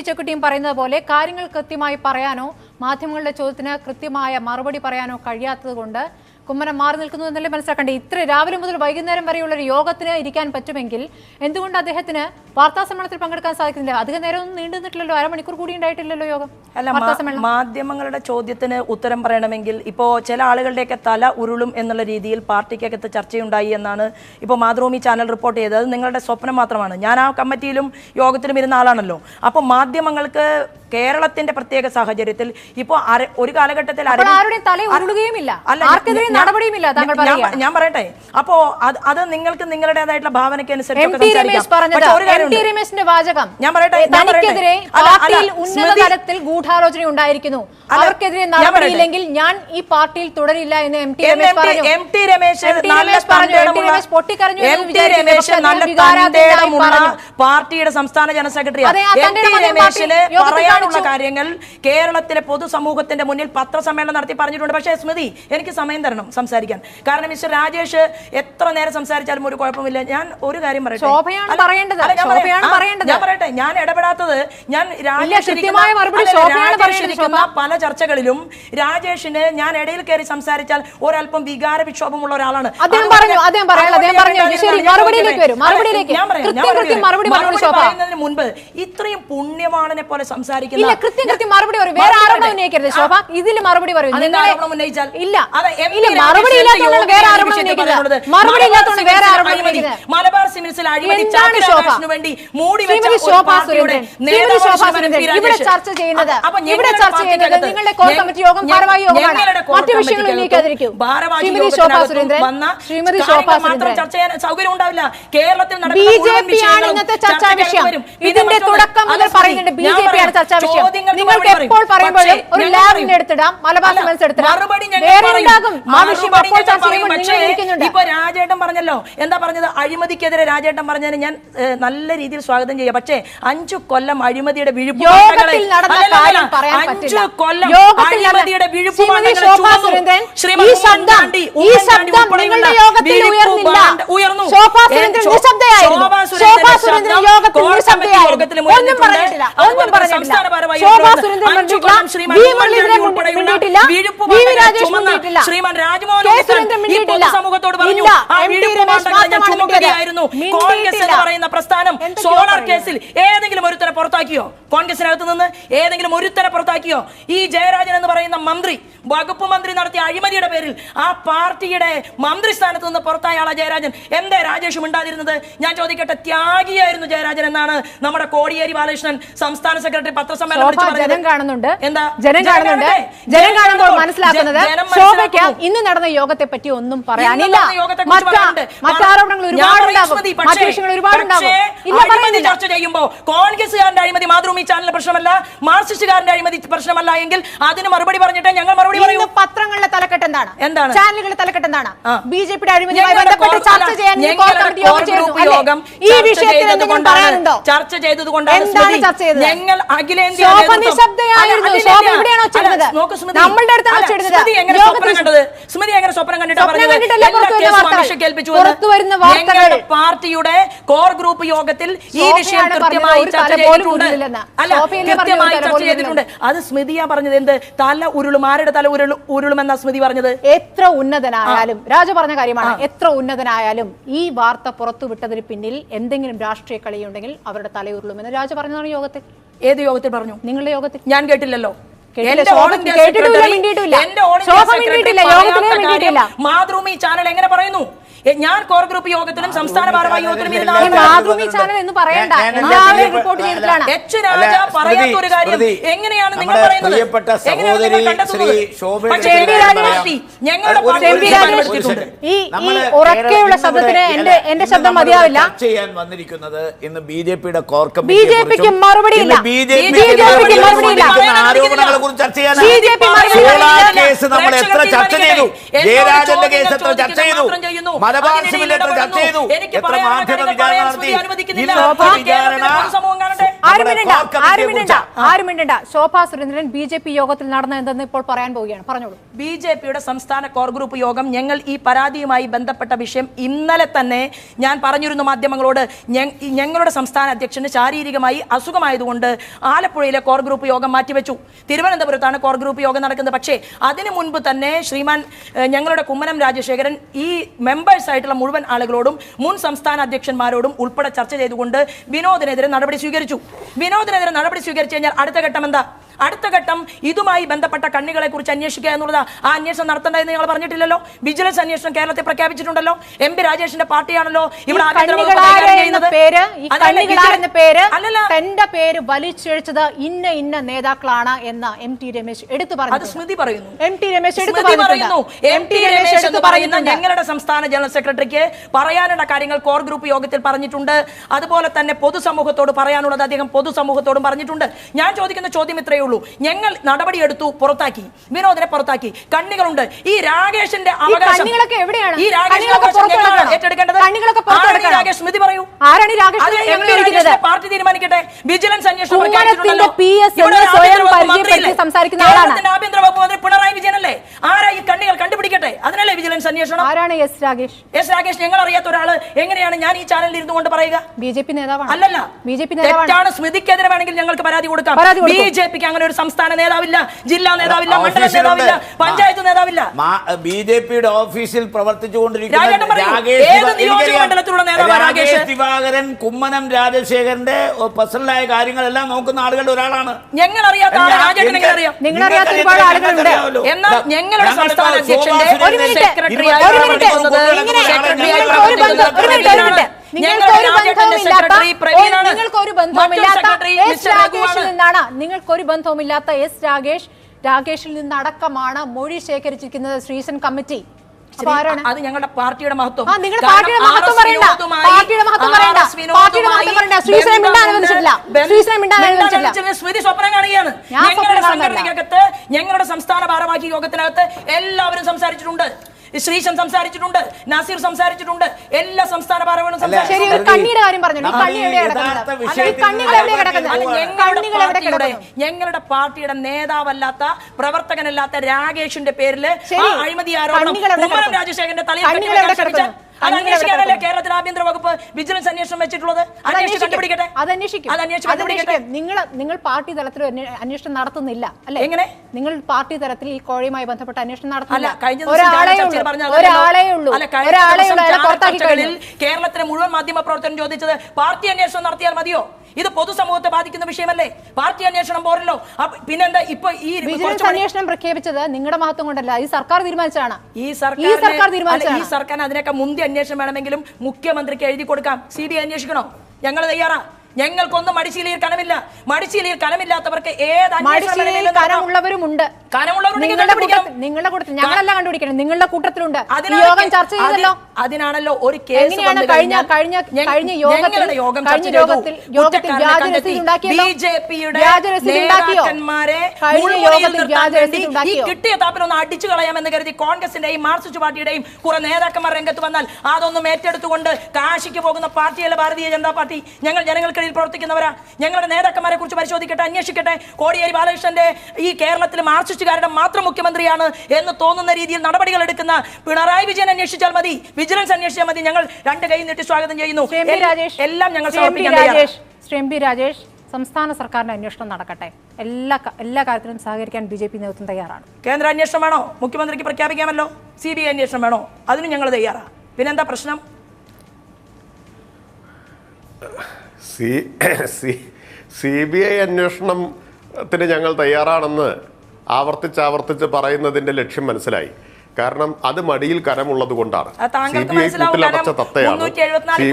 P ചെക്കുട്ടിയും പറയുന്നത് പോലെ കാര്യങ്ങൾ കൃത്യമായി പറയാനോ മാധ്യമങ്ങളുടെ ചോദ്യത്തിന് കൃത്യമായ മറുപടി പറയാനോ കഴിയാത്തതുകൊണ്ട് കുമ്മനം മാറി നിൽക്കുന്നു എന്നല്ലേ മനസ്സിലാക്കേണ്ടത്? ഇത്ര രാവിലെ മുതൽ വൈകുന്നേരം വരെയുള്ള ഒരു യോഗത്തിന് ഇരിക്കാൻ പറ്റുമെങ്കിൽ എന്തുകൊണ്ട് അദ്ദേഹത്തിന് വാർത്താ സമ്മേളനത്തിൽ പങ്കെടുക്കാൻ സാധിക്കുന്നില്ല. അധിക നേരമൊന്നും നീണ്ടു നിന്നിട്ടില്ലല്ലോ. അരമണിക്കൂർ കൂടി ഉണ്ടായിട്ടില്ലല്ലോ യോഗം അല്ല മാധ്യമങ്ങളുടെ ചോദ്യത്തിന് ഉത്തരം പറയണമെങ്കിൽ ഇപ്പോൾ ചില ആളുകളുടെയൊക്കെ തല ഉരുളും എന്നുള്ള രീതിയിൽ പാർട്ടിക്കകത്ത് ചർച്ചയുണ്ടായി എന്നാണ് ഇപ്പോൾ മാതൃഭൂമി ചാനൽ റിപ്പോർട്ട് ചെയ്തത്. അത് നിങ്ങളുടെ സ്വപ്നം മാത്രമാണ്. ഞാൻ ആ കമ്മിറ്റിയിലും യോഗത്തിലും ഇരുന്ന ആളാണല്ലോ. അപ്പോൾ മാധ്യമങ്ങൾക്ക് കേരളത്തിന്റെ പ്രത്യേക സാഹചര്യത്തിൽ ഇപ്പോൾ ഒരു കാലഘട്ടത്തിൽ ഞാൻ- പറയട്ടെ. അപ്പോ അത് നിങ്ങൾക്ക് നിങ്ങളുടേതായിട്ടുള്ള ഭാവനയ്ക്ക് അനുസരിച്ച് ടി രമേശ് പറഞ്ഞത് എം ടി രമേശിന്റെ വാചകം. ഞാൻ പറയട്ടെ. തനിക്കെതിരെ പാർട്ടിയിൽ ഉന്നത തലത്തിൽ ഗൂഢാലോചന ഉണ്ടായിരിക്കുന്നു. അവർക്കെതിരെ നടപടിയില്ലെങ്കിൽ ഞാൻ ഈ പാർട്ടിയിൽ തുടരില്ല എന്ന് എം ടി രമേശ് പറഞ്ഞു. എം ടി രമേശ് പൊട്ടിക്കരഞ്ഞു പാർട്ടിയുടെ സംസ്ഥാന ജനറൽ സെക്രട്ടറി എം ടി രമേശിന് പറയാനുള്ള കാര്യങ്ങൾ കേരളത്തിലെ പൊതുസമൂഹത്തിന്റെ മുന്നിൽ പത്രസമ്മേളനം നടത്തി പറഞ്ഞിട്ടുണ്ട്. പക്ഷേ സ്മൃതി എനിക്ക് സമയം തരണം സംസാരിക്കാൻ. കാരണം മിസ്റ്റർ രാജേഷ് എത്ര നേരം സംസാരിച്ചാലും ഒരു കുഴപ്പമില്ല. ഞാൻ ഒരു കാര്യം പറയട്ടെ? ഞാൻ പറയട്ടെ ഞാൻ ഇടപെടാത്തത് ഞാൻ രാജേഷ് കൃത്യമായ ഇരിക്കുന്ന- മറുപടി അല്ല, ശോഭയാണ് രാജേഷ് പറയേണ്ടത്, ഇരിക്കുന്ന ശോഭ. പല ചർച്ചകളിലും രാജേഷിന് ഞാൻ ഇടയിൽ കയറി സംസാരിച്ചാൽ ഒരല്പം വികാര വിക്ഷോഭമുള്ള ഒരാളാണ് അദ്ദേഹം പറഞ്ഞു, അദ്ദേഹം പറയാം, അദ്ദേഹം പറഞ്ഞു. ശരി, മറുപടിയിലേക്ക് വരും മറുപടിയിലേക്ക്. ഞാൻ പറയാം, മറുപടി പറയുന്നതിന് മുൻപ് ഇത്രയും പുണ്യമാണനെ പോലെ സംസാരിക്കുന്ന കൃത്യം കൃത്യം മറുപടി പറയും വേറെ ആരോപണം. ഉന്നയിക്കരുത് ശോഭ ഇതിൽ മറുപടി പറയും? ഇല്ല ഇല്ല. മറുപടി ഇല്ലാത്തതുകൊണ്ട് വേറെ ആരോപണം ഉന്നയിക്കരുത് മറുപടി ഇല്ലാത്തതുകൊണ്ട് വേറെ ആരോപണം മലബാർ സിമിൽസിൽ അഴിമതി ശോഭ? വേണ്ടി മൂടി. ഇവിടെ ചർച്ച ചെയ്യുന്നത് ഇവിടെ ചർച്ച ചെയ്യുന്നത് നിങ്ങളുടെ കോർ കമ്മിറ്റി യോഗം ഭാരവാഹി യോഗമാണ് മറ്റു വിഷയങ്ങൾ ഉന്നയിക്കാതിരിക്കും ശ്രീമതി ശോഭാ സുരേന്ദ്രൻ ശ്രീമതി ശോഭാ സുരേന്ദ്രൻ ചർച്ച ചെയ്യാൻ സൗകര്യം ഉണ്ടാവില്ല കേരളത്തിൽ ബി ജെ പി ആണ് ഇന്നത്തെ ചർച്ചാ വിഷയം ഇതിന്റെ തുടക്കം മുതൽ പറയുന്നുണ്ട് ബി ജെ പി ആണ്. ചർച്ചാ വിഷയം നിങ്ങൾക്ക് എപ്പോൾ പറയും. പറയുമ്പോഴും ഒരു ലാബിന്റെ. എടുത്തിടാം മലബാർ സിമൻസ് എടുത്തിടാം വേറെ. ഉണ്ടാകും ആ അപ്പോൾ ചർച്ച. ചെയ്യുമ്പോൾ നിങ്ങൾ ഇരിക്കുന്നുണ്ട് ഇപ്പൊ രാജേട്ടൻ പറഞ്ഞല്ലോ എന്താ പറഞ്ഞത് അഴിമതിക്കെതിരെ രാജേട്ടൻ പറഞ്ഞതിന് ഞാൻ ഏഹ്, നല്ല രീതിയിൽ സ്വാഗതം ചെയ്യാം പക്ഷേ അഞ്ചു കൊല്ലം അഴിമതിയുടെ വിഴുപ്പ് അഞ്ചു കൊല്ലം അഴിമതിയുടെ വിഴുപ്പ് ഉയർന്നു. ശ്രീമാൻ രാജ്മോഹൻ സമൂഹത്തോട് പറഞ്ഞു ആ മാത്രമാണ് ചുമക്കുകയായിരുന്നു. കോൺഗ്രസ് എന്ന് പറയുന്ന പ്രസ്ഥാനം സോളാർ കേസിൽ ഏതെങ്കിലും ഒരുത്തരെ പുറത്താക്കിയോ? കോൺഗ്രസിനകത്ത് നിന്ന് ഏതെങ്കിലും ഒരുത്തരെ പുറത്താക്കിയോ? ഈ ജയരാജൻ എന്ന് പറയുന്ന മന്ത്രി വകുപ്പ് മന്ത്രി നടത്തിയ അഴിമതിയുടെ പേരിൽ ആ പാർട്ടിയുടെ മന്ത്രി സ്ഥാനത്ത് നിന്ന് പുറത്തായ ആളാ ജയരാജൻ. എന്തേ രാജേഷ് മിണ്ടാതിരുന്നത്? ഞാൻ ചോദിക്കട്ടെ ത്യാഗിയായിരുന്നു ജയരാജൻ എന്നാണ് നമ്മുടെ കോടിയേരി ബാലകൃഷ്ണൻ സംസ്ഥാന സെക്രട്ടറി പത്രസമ്മേളനം ശോഭ വിളിച്ച് പറഞ്ഞത്. ജനം കാണുന്നുണ്ട്. എന്താ? ജനം കാണുന്നുണ്ട്. കാണട്ടെ. ജനം കാണുമ്പോൾ കാണുമ്പോൾ മനസ്സിലാക്കുന്നത് ശോഭയ്ക്ക് ഇന്ന് നടന്ന യോഗത്തെ പറ്റി ഒന്നും പറയാനില്ല. ഒരുപാട് ഉണ്ടാകും സ്മൃതി, മറ്റു വിഷയങ്ങൾ ഒരുപാട് ഉണ്ടാകും അഴിമതി ചർച്ച ചെയ്യുമ്പോൾ കോൺഗ്രസ്സുകാരന്റെ അഴിമതി മാതൃഭൂമി ചാനൽ പ്രശ്നമല്ല മാർക്സിസ്റ്റുകാരന്റെ അഴിമതി പ്രശ്നമല്ല എങ്കിൽ അതിന് മറുപടി പറഞ്ഞിട്ട് ഞങ്ങൾ മറുപടി പറയും. പത്രങ്ങളുടെ തലക്കെട്ട് എന്താണ്? എന്താണ്? ചാനലുകളുടെ തലക്കെട്ട് എന്താണ്? ബിജെപിയുടെ ബി ജെ പിയുടെ അഴിമതിയുമായി ബന്ധപ്പെട്ട് ചർച്ച ചെയ്യാൻ യോഗം ഈ വിഷയത്തിൽ എന്തെങ്കിലും പറയാനുണ്ടോ? ചർച്ച ചെയ്തത് കൊണ്ടാണ് ചർച്ച ചെയ്തത്? ഞങ്ങൾ അഖിലേന്ത്യാ. നമ്മളുടെ അടുത്താണ്? സ്മൃതി എങ്ങനെ സ്വപ്നം കണ്ടത്? സ്മൃതി എങ്ങനെ സ്വപ്നം കണ്ടിട്ടാ സ്വപ്നം പറഞ്ഞത്? കണ്ടിട്ടല്ല എല്ലാ പുറത്തു വരുന്ന വാർത്തകൾ. കേൾപ്പിച്ചു പാർട്ടിയുടെ കോർ ഗ്രൂപ്പ് യോഗത്തിൽ ഈ ശോഭയാണ് വിഷയം കൃത്യമായി ചർച്ച ചെയ്തിട്ടുണ്ട്. അല്ല കൃത്യമായി ചർച്ച ചെയ്തിട്ടുണ്ട്. അത് സ്മൃതിയാ പറഞ്ഞത് എന്ത്? തല ഉരുളും. ആരുടെ തല ഉരുളും ഉരുളുമെന്ന സ്മൃതി പറഞ്ഞത്? എത്ര ഉന്നതനായാലും രാജ പറഞ്ഞ കാര്യമാണ്. എത്ര ഉന്നതനായാലും ഈ വാർത്ത പുറത്തു വിട്ടതിന് പിന്നിൽ എന്തെങ്കിലും രാഷ്ട്രീയ കളിയുണ്ടെങ്കിൽ അവരുടെ തല ഉരുളുമെന്ന് രാജ പറഞ്ഞതാണ് യോഗത്തിൽ. ഏത് യോഗത്തിൽ പറഞ്ഞു? നിങ്ങളുടെ യോഗത്തിൽ. ഞാൻ കേട്ടില്ലല്ലോ. മാതൃഭൂമി ചാനൽ എങ്ങനെ പറയുന്നു? ഞാൻ കോർ ഗ്രൂപ്പ് യോഗത്തിലും സംസ്ഥാന ഭാരവാഹി യോഗത്തിലും എന്ന് പറയണ്ട. റിപ്പോർട്ട് ചെയ്തിട്ടാണ് എച്ച് രാജ കാര്യം എങ്ങനെയാണ് നിങ്ങൾ പറയുന്നത്? ഞങ്ങളുടെ. ഈ ഉറക്കെയുള്ള ശബ്ദത്തിന് എന്റെ എന്റെ ശബ്ദം മതിയാവില്ല. ചെയ്യാൻ വന്നിരിക്കുന്നത് ഇന്ന് ബി ജെ പിയുടെ കോർ ബി ജെ പിക്ക് ബി ജെ മറുപടിയില്ല. ആരോപണങ്ങളെ കുറിച്ച് ചർച്ച ചെയ്യാൻ മറുപടി കേസ് നമ്മൾ എത്ര ചർച്ച ചെയ്തു. ജയരാജന്റെ കേസ് എത്ര ചർച്ച ചെയ്തു? മാത്രം ചെയ്യുന്നു. മലബാർ സിമിലേറ്റർ ചർച്ച ചെയ്തു എത്ര മാധ്യമ വിചാരണ നടത്തി. ഇന്നത്തെ വിചാരണ കാണട്ടെ. ആരും മിണ്ടണ്ട Shobha Surendran B J P യോഗത്തിൽ നടന്ന എന്തെന്ന് ഇപ്പോൾ പറയാൻ പോവുകയാണ്. പറഞ്ഞോളൂ. ബി ജെ പിയുടെ സംസ്ഥാന കോർ ഗ്രൂപ്പ് യോഗം ഞങ്ങൾ ഈ പരാതിയുമായി ബന്ധപ്പെട്ട വിഷയം ഇന്നലെ തന്നെ ഞാൻ പറഞ്ഞിരുന്നു മാധ്യമങ്ങളോട്. ഞങ്ങളുടെ സംസ്ഥാന അധ്യക്ഷന് ശാരീരികമായി അസുഖമായതുകൊണ്ട് ആലപ്പുഴയിലെ കോർ ഗ്രൂപ്പ് യോഗം മാറ്റിവെച്ചു. തിരുവനന്തപുരത്താണ് കോർ ഗ്രൂപ്പ് യോഗം നടക്കുന്നത്. പക്ഷേ അതിനു മുൻപ് തന്നെ ശ്രീമാൻ ഞങ്ങളുടെ കുമ്മനം രാജശേഖരൻ ഈ മെമ്പേഴ്സ് ആയിട്ടുള്ള മുഴുവൻ ആളുകളോടും മുൻ സംസ്ഥാന അധ്യക്ഷന്മാരോടും ഉൾപ്പെടെ ചർച്ച ചെയ്തുകൊണ്ട് വിനോദിനെതിരെ നടപടി സ്വീകരിച്ചു. വിനോദിനെതിരെ നടപടി സ്വീകരിച്ചു കഴിഞ്ഞാൽ അടുത്ത ഘട്ടം എന്താ? അടുത്ത ഘട്ടം ഇതുമായി ബന്ധപ്പെട്ട കണ്ണികളെ കുറിച്ച് അന്വേഷിക്കുക എന്നുള്ളത് ആ അന്വേഷണം നടത്തേണ്ടതെന്ന് നിങ്ങൾ പറഞ്ഞിട്ടില്ലല്ലോ. വിജിലൻസ് അന്വേഷണം കേരളത്തിൽ പ്രഖ്യാപിച്ചിട്ടുണ്ടല്ലോ. എം പി രാജേഷിന്റെ പാർട്ടിയാണല്ലോ ഇവിടെ. പേര് തന്റെ വലിച്ചഴിച്ചത് ഇന്ന ഇന്ന നേതാക്കളാണ് എന്ന് എം ടി രമേശ് എടുത്തു പറഞ്ഞു സ്മൃതി പറയുന്നു. എം ടി രമേശ് എടുത്തു പറയുന്നു. എം ടി രമേശ് എടുത്തു പറയുന്ന ഞങ്ങളുടെ സംസ്ഥാന ജനറൽ സെക്രട്ടറിക്ക് പറയാനുള്ള കാര്യങ്ങൾ കോർ ഗ്രൂപ്പ് യോഗത്തിൽ പറഞ്ഞിട്ടുണ്ട്. അതുപോലെ തന്നെ പൊതുസമൂഹത്തോട് പറയാനുള്ളത് അദ്ദേഹം പൊതുസമൂഹത്തോടും പറഞ്ഞിട്ടുണ്ട്. ഞാൻ ചോദിക്കുന്ന ചോദ്യം ഇത്രയേ ഉള്ളൂ ഞങ്ങൾ നടപടിയെടുത്തു പുറത്താക്കി. വിനോദിനെ പുറത്താക്കി. കണ്ണികളുണ്ട്. ഈ രാകേഷിന്റെ അവകാശം? ഈ. ഏറ്റെടുക്കേണ്ടത്. രാകേഷ്? സ്മൃതി പറയൂ. ആരാണ് രാകേഷ്? പാർട്ടി തീരുമാനിക്കട്ടെ. വിജിലൻസ് അന്വേഷണം പ്രഖ്യാപിച്ചിട്ടുണ്ടല്ലോ. PS ഇവിടെ എന്ന് ഒരു സ്വയം ആഭ്യന്തര വകുപ്പ് പരിചയപ്പെടുത്തി മന്ത്രിയില്ലേ? സംസാരിക്കുന്ന ആളാണ്. കേരളത്തിന്റെ ആഭ്യന്തര വകുപ്പ് മന്ത്രി പിണറായി വിജയനല്ലേ ആരാ ഈ കണ്ണികൾ കണ്ടുപിടിക്കട്ടെ അതിനല്ലേ വിജിലൻസ് അന്വേഷണം? ആരാണ് എസ് രാകേഷ്? എസ് രാകേഷ് ഞങ്ങൾ അറിയാത്ത ഒരാൾ. എങ്ങനെയാണ് ഞാൻ ഈ ചാനലിൽ ഇരുന്നു കൊണ്ട് പറയുക? ബി ജെ പി നേതാവാണ്. അല്ലല്ല. ബി ജെ പി നേതാവാണ്. തെറ്റാണ്. സ്മൃതിക്കെതിരെ വേണമെങ്കിൽ ഞങ്ങൾക്ക് പരാതി കൊടുക്കാം. ബി ജെ പിക്ക് അങ്ങനെ ഒരു സംസ്ഥാന നേതാവില്ല ജില്ലാ നേതാവില്ല മണ്ഡല നേതാവില്ല പഞ്ചായത്ത് നേതാവില്ല. ബി ജെ പിയുടെ ഓഫീസിൽ പ്രവർത്തിച്ചുകൊണ്ടിരിക്കുന്ന ദിവാകരൻ കുമ്മനം രാജശേഖരന്റെ പേഴ്സണലായ കാര്യങ്ങളെല്ലാം നോക്കുന്ന ആളുകളുടെ ഒരാളാണ്. ഞങ്ങൾ അറിയാത്ത ആളെ ഞാൻ- രാജേട്ടൻ എങ്ങനെ എനിക്ക് അറിയാം നിങ്ങളറിയാത്ത നിങ്ങൾക്ക് ഒരുപാട് ആളുകളുണ്ട്. എന്നാൽ ഞങ്ങളുടെ സംസ്ഥാന അധ്യക്ഷന്റെ ഒരു ബന്ധവുമില്ലാത്ത എസ് രാകേഷിൽ നിന്നാണ് നിങ്ങൾക്ക് ഒരു ബന്ധവുമില്ലാത്ത എസ് രാകേഷ് രാകേഷിൽ നിന്നടക്കമാണ് മൊഴി ശേഖരിച്ചിരിക്കുന്നത് ശ്രീസൻ കമ്മിറ്റി അത് ഞങ്ങളുടെ പാർട്ടിയുടെ മഹത്വം നിങ്ങളുടെ പാർട്ടിയുടെ മഹത്വം പറയണ്ട. പാർട്ടിയുടെ മഹത്വം പറയണ്ട. പാർട്ടിയുടെ മഹത്വം പറയണ്ട. ശ്രീശ്രീ മിണ്ടാൻ ബന്ധമുണ്ട്. അനുവദിച്ചിട്ടില്ല. ബന്ധ- ശ്രീശ്രീ മിണ്ടാൻ മിണ്ടാൻ അനുവദിച്ചിട്ടില്ല. സ്മൃതി സ്വപ്നം കാണുകയാണ് ഞങ്ങളുടെ. സംഘടനയ്ക്കകത്ത് ഞങ്ങളുടെ സംസ്ഥാന ഭാരവാഹി യോഗത്തിനകത്ത് എല്ലാവരും സംസാരിച്ചിട്ടുണ്ട് ശ്രീശൻ സംസാരിച്ചിട്ടുണ്ട് നാസിർ സംസാരിച്ചിട്ടുണ്ട് എല്ലാ സംസ്ഥാന എവിടെയാ ഞങ്ങളുടെ പാർട്ടിയുടെ ഞങ്ങളുടെ പാർട്ടിയുടെ നേതാവല്ലാത്ത പ്രവർത്തകനല്ലാത്ത രാകേഷിന്റെ പേരിൽ ശരി. അഴിമതി ആരോപണം? രാജശേഖരന്റെ തലയിൽ അത് അന്വേഷിക്കാനല്ലേ കേരളത്തിൽ ആഭ്യന്തര വകുപ്പ് വിജിലൻസ് അന്വേഷണം വെച്ചിട്ടുള്ളത്? അത് അന്വേഷിച്ച് അന്വേഷിക്കും. കണ്ടുപിടിക്കട്ടെ. അത് അന്വേഷിക്കും. അത് അന്വേഷിച്ച് കണ്ടുപിടിക്കട്ടെ. നിങ്ങൾ നിങ്ങൾ പാർട്ടി തലത്തിൽ അന്വേഷണം നടത്തുന്നില്ല അല്ലെ? എങ്ങനെ? നിങ്ങൾ പാർട്ടി തലത്തിൽ ഈ കോഴയുമായി ബന്ധപ്പെട്ട അന്വേഷണം നടത്തുന്നില്ല. ഒരാളെ ഉള്ളൂ. ഒരാളെ ഉള്ളൂ. ഒരാളെ കേരളത്തിലെ മുഴുവൻ മാധ്യമ പ്രവർത്തനം ചോദിച്ചത് പാർട്ടി അന്വേഷണം നടത്തിയാൽ മതിയോ? ഇത് പൊതുസമൂഹത്തെ ബാധിക്കുന്ന വിഷയമല്ലേ? പാർട്ടി അന്വേഷണം പോരല്ലോ. പിന്നെന്താ ഇപ്പൊ ഈ വിജിലൻസ് അന്വേഷണം പ്രഖ്യാപിച്ചത് നിങ്ങളുടെ മഹത്വം കൊണ്ടല്ല. ഈ സർക്കാർ തീരുമാനിച്ചാണ് ഈ സർക്കാർ സർക്കാർ ഈ സർക്കാർ അതിനൊക്കെ മുന്തിയ അന്വേഷണം വേണമെങ്കിലും മുഖ്യമന്ത്രിക്ക് എഴുതി കൊടുക്കാം. സി ബി അന്വേഷിക്കണോ? ഞങ്ങൾ തയ്യാറാ. ഞങ്ങൾക്കൊന്നും മടിശീലയിൽ കനമില്ല. മടിശീലയിൽ കനമില്ലാത്തവർക്ക് ഏത് മടിശീലയിൽ. കനമുള്ളവരുമുണ്ട്. നിങ്ങളുടെ കൂട്ടത്തിൽ ഞങ്ങളല്ല കണ്ടുപിടിക്കണം. നിങ്ങളുടെ കൂട്ടത്തിലുണ്ട്. യോഗം ചർച്ച ചെയ്തല്ലോ. അതിനാണല്ലോ ഒരു കേസ് എങ്ങനെയാണ് കഴിഞ്ഞ കഴിഞ്ഞ കഴിഞ്ഞ യോഗത്തിൽ യോഗം കഴിഞ്ഞ യോഗത്തിൽ യോഗത്തിൽ ഈ കിട്ടിയ താപ്പിൽ ഒന്ന് അടിച്ചു കളയാമെന്ന് കരുതി കോൺഗ്രസിന്റെയും മാർക്സിസ്റ്റ് പാർട്ടിയുടെയും കുറെ നേതാക്കന്മാർ രംഗത്ത് വന്നാൽ അതൊന്നും ഏറ്റെടുത്തുകൊണ്ട് കാശിക്ക് പോകുന്ന പാർട്ടിയല്ല ഭാരതീയ ജനതാ പാർട്ടി. ഞങ്ങൾ ജനങ്ങൾക്കിടയിൽ പ്രവർത്തിക്കുന്നവരാ. ഞങ്ങളുടെ നേതാക്കന്മാരെ കുറിച്ച് പരിശോധിക്കട്ടെ അന്വേഷിക്കട്ടെ. കോടിയേരി ബാലകൃഷ്ണന്റെ ഈ കേരളത്തിൽ മാർക്സിസ്റ്റുകാരുടെ മാത്രം മുഖ്യമന്ത്രിയാണ് എന്ന് തോന്നുന്ന രീതിയിൽ നടപടികൾ എടുക്കുന്ന പിണറായി വിജയൻ അന്വേഷിച്ചാൽ മതി വിജിലൻസ് അന്വേഷിച്ചാൽ മതി. ഞങ്ങൾ രണ്ട് കൈ നീട്ടി സ്വാഗതം ചെയ്യുന്നു. എല്ലാം ഞങ്ങൾ ശ്രീ എം പി രാജേഷ് സംസ്ഥാന സർക്കാരിന്റെ അന്വേഷണം നടക്കട്ടെ. എല്ലാ എല്ലാ കാര്യത്തിലും സഹകരിക്കാൻ ബി ജെ പി നേതൃത്വം തയ്യാറാണ്. കേന്ദ്ര അന്വേഷണം വേണോ? മുഖ്യമന്ത്രിക്ക് പ്രഖ്യാപിക്കാമല്ലോ? സി ബി ഐ അന്വേഷണം വേണോ? അതിനും ഞങ്ങൾ തയ്യാറാണ് പിന്നെന്താ പ്രശ്നം? C C C B I അന്വേഷണത്തിന് ഞങ്ങൾ തയ്യാറാണെന്ന് ആവർത്തിച്ച് ആവർത്തിച്ച് പറയുന്നതിന്റെ ലക്ഷ്യം മനസ്സിലായി. കാരണം അത് മടിയിൽ കരമുള്ളത് കൊണ്ടാണ് സി ബി ഐ. കൂട്ടിലടച്ച തത്തയാണ്. 374 സി